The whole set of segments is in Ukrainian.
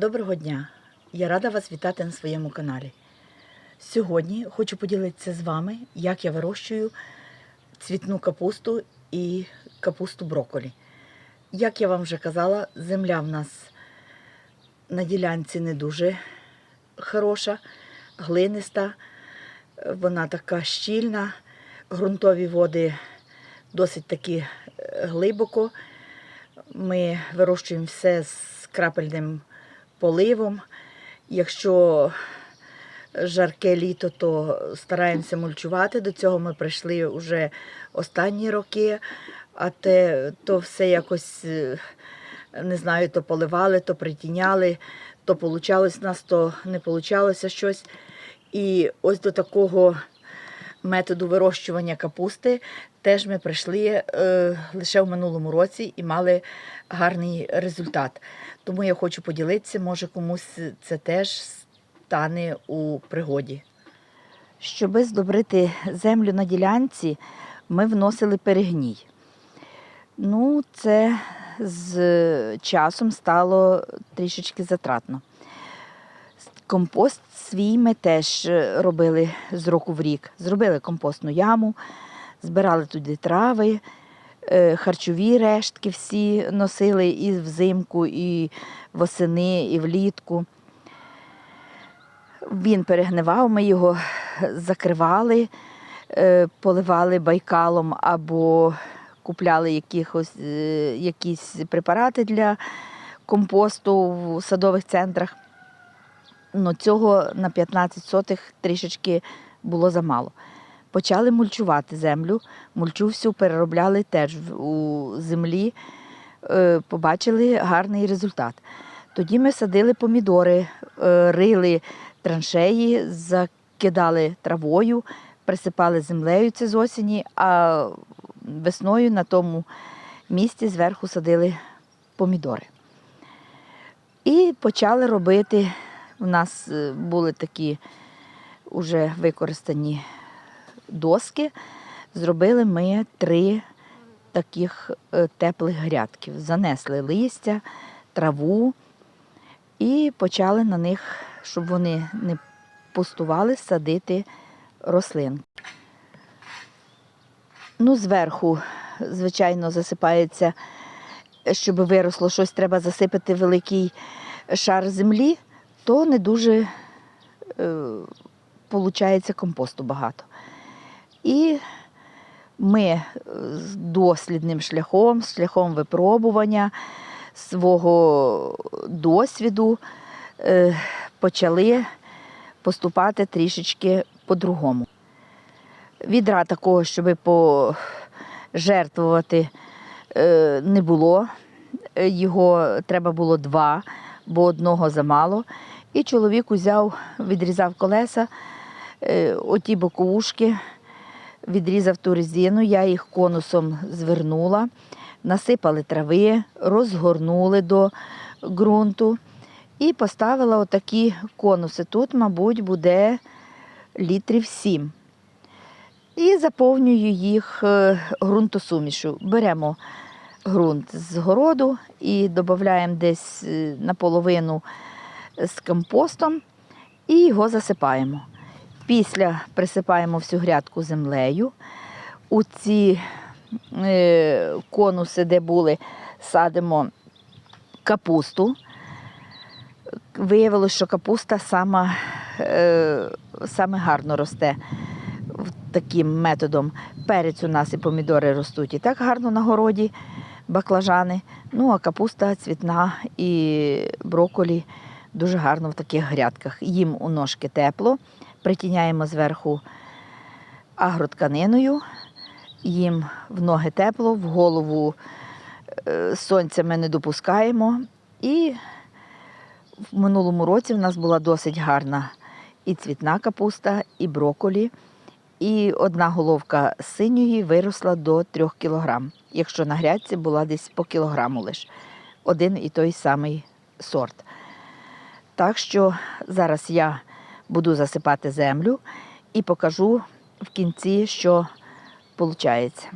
Доброго дня! Я рада вас вітати на своєму каналі. Сьогодні хочу поділитися з вами, як я вирощую цвітну капусту і капусту брокколі. Як я вам вже казала, земля в нас на ділянці не дуже хороша, глиниста, вона така щільна, ґрунтові води досить таки е, глибоко. Ми вирощуємо все з крапельним поливом. Якщо жарке літо, то стараємося мульчувати. До цього ми прийшли вже останні роки, а те то все якось е, не знаю, то поливали, то притіняли, то получалось в нас, то не получалося щось. І ось до такого методу вирощування капусти теж ми прийшли е, лише в минулому році і мали гарний результат. Тому я хочу поділитися, може комусь це теж стане у пригоді. Щоби здобрити землю на ділянці, ми вносили перегній. Ну, це з часом стало трішечки затратно. Компост свій ми теж е, робили з року в рік. Зробили компостну яму, збирали туди трави, е, харчові рештки всі носили і взимку, і восени, і влітку. Він перегнивав, ми його закривали, е, поливали байкалом або купляли якихось, якісь препарати для компосту в садових центрах. Ну, цього на 15 сотих трішечки було замало. Почали мульчувати землю, мульчу всю переробляли теж у землі, е, побачили гарний результат. Тоді ми садили помідори, е, рили траншеї, закидали травою, присипали землею це з осені, а весною на тому місці зверху садили помідори. І почали робити. У нас е, були такі вже використані доски. Зробили ми три таких е, теплих грядків. Занесли листя, траву і почали на них, щоб вони не пустували, садити рослин. Ну, зверху, звичайно, засипається, щоб виросло щось, треба засипати великий шар землі, то не дуже е, компосту багато. І ми е, з дослідним шляхом, шляхом випробування свого досвіду е, почали поступати трішечки по-другому. Відра такого, щоб пожертвувати, не було. Його треба було два, бо одного замало. І чоловік узяв, відрізав колеса, е, оті боковушки, відрізав ту резину, я їх конусом звернула, насипали трави, розгорнули до ґрунту і поставила отакі конуси. Тут, мабуть, буде літрів сім. І заповнюю їх е, ґрунтосумішу. Беремо ґрунт з городу і додаємо десь е, наполовину з компостом і його засипаємо. Після присипаємо всю грядку землею. У ці е, конуси, де були, садимо капусту. Виявилося, що капуста сама, е, саме гарно росте таким методом. Перець у нас і помідори ростуть і так гарно на городі, баклажани. Ну, а капуста цвітна і брокколі дуже гарно в таких грядках. Їм у ножки тепло, притіняємо зверху агротканиною, їм в ноги тепло, в голову е, сонця ми не допускаємо. І в минулому році в нас була досить гарна і цвітна капуста, і брокколі. І одна головка синьої виросла до 3 кілограм, якщо на грядці була десь по кілограму лише. Один і той самий сорт. Так що зараз я буду засипати землю і покажу в кінці, що виходить.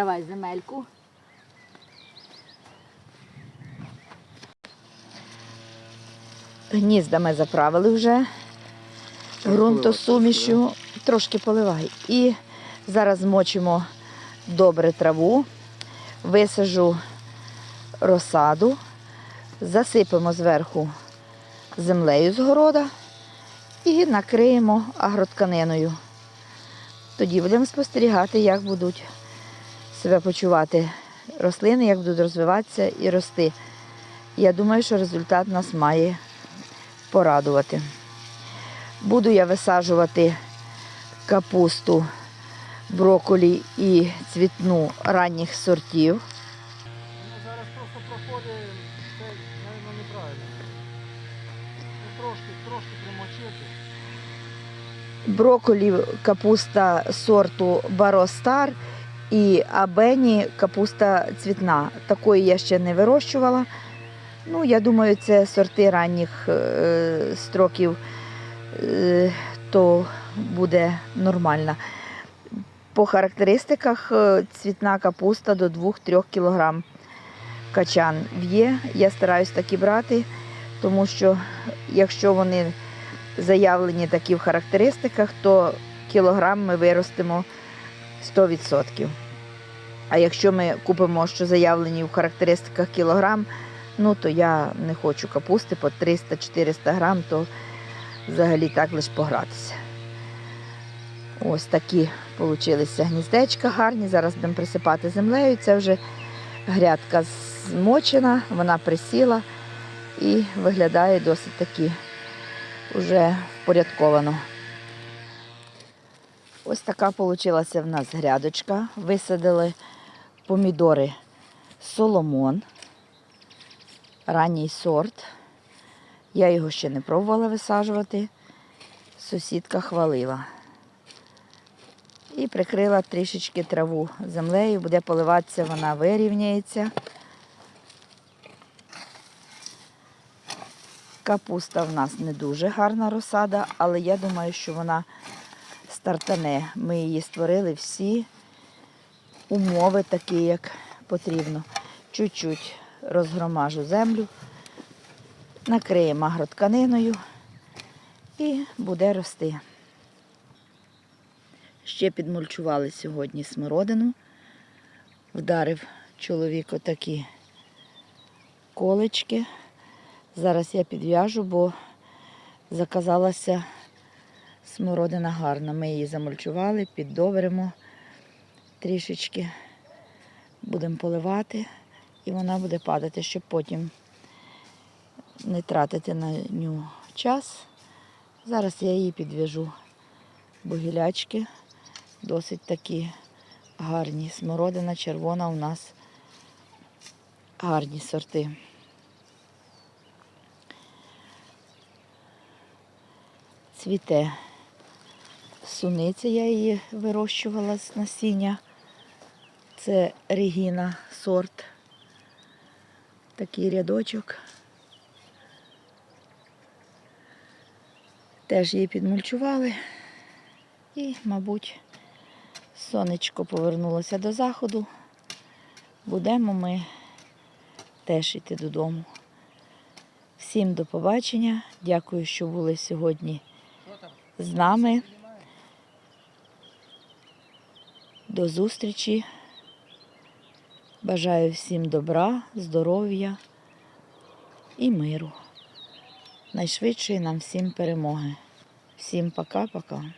Давай земельку. Гнізда ми заправили вже ґрунтосумішю. Трошки поливай. І зараз змочимо добре траву, висажу розсаду, засипемо зверху землею з города і накриємо агротканиною. Тоді будемо спостерігати, як будуть себе почувати рослини, як будуть розвиватися і рости. Я думаю, що результат нас має порадувати. Буду я висаджувати капусту, брокколі і цвітну ранніх сортів. Ну, зараз просто проходить, мабуть, неправильно. Ну, трошки, трошки примочити. Брокколі капуста сорту Баростар і Абені капуста цвітна. Такої я ще не вирощувала. Ну, я думаю, це сорти ранніх е, строків, е, то буде нормально. По характеристиках е, цвітна капуста до 2-3 кг качан в'є. Я стараюсь такі брати, тому що якщо вони заявлені такі в характеристиках, то кілограм ми виростимо 100%. А якщо ми купимо, що заявлені в характеристиках кілограм, ну то я не хочу капусти по 300-400 грам, то взагалі так лише погратися. Ось такі получилися гніздечка гарні. Зараз будемо присипати землею. Це вже грядка змочена, вона присіла і виглядає досить таки вже впорядковано. Ось така вийшла в нас грядочка. Висадили помідори Соломон, ранній сорт. Я його ще не пробувала висаджувати. Сусідка хвалила. І прикрила трішечки траву землею, буде поливатися, вона вирівняється. Капуста в нас не дуже гарна розсада, але я думаю, що вона стартане. Ми її створили всі умови такі, як потрібно. Чуть-чуть розгромажу землю, накриємо агротканиною і буде рости. Ще підмульчували сьогодні смородину. Вдарив чоловік отакі колечки. Зараз я підв'яжу, бо заказалася смородина гарна. Ми її замульчували, піддобримо трішечки, будемо поливати і вона буде падати, щоб потім не тратити на нього час. Зараз я її підв'яжу, бо гілячки досить такі гарні. Смородина червона у нас гарні сорти. цвіте суниця, я її вирощувала з насіння. Це Регіна сорт. Такий рядочок. Теж її підмульчували. І, мабуть, сонечко повернулося до заходу. Будемо ми теж йти додому. Всім до побачення. Дякую, що були сьогодні з нами. До зустрічі. Бажаю всім добра, здоров'я і миру. Найшвидшої нам всім перемоги. Всім пока-пока.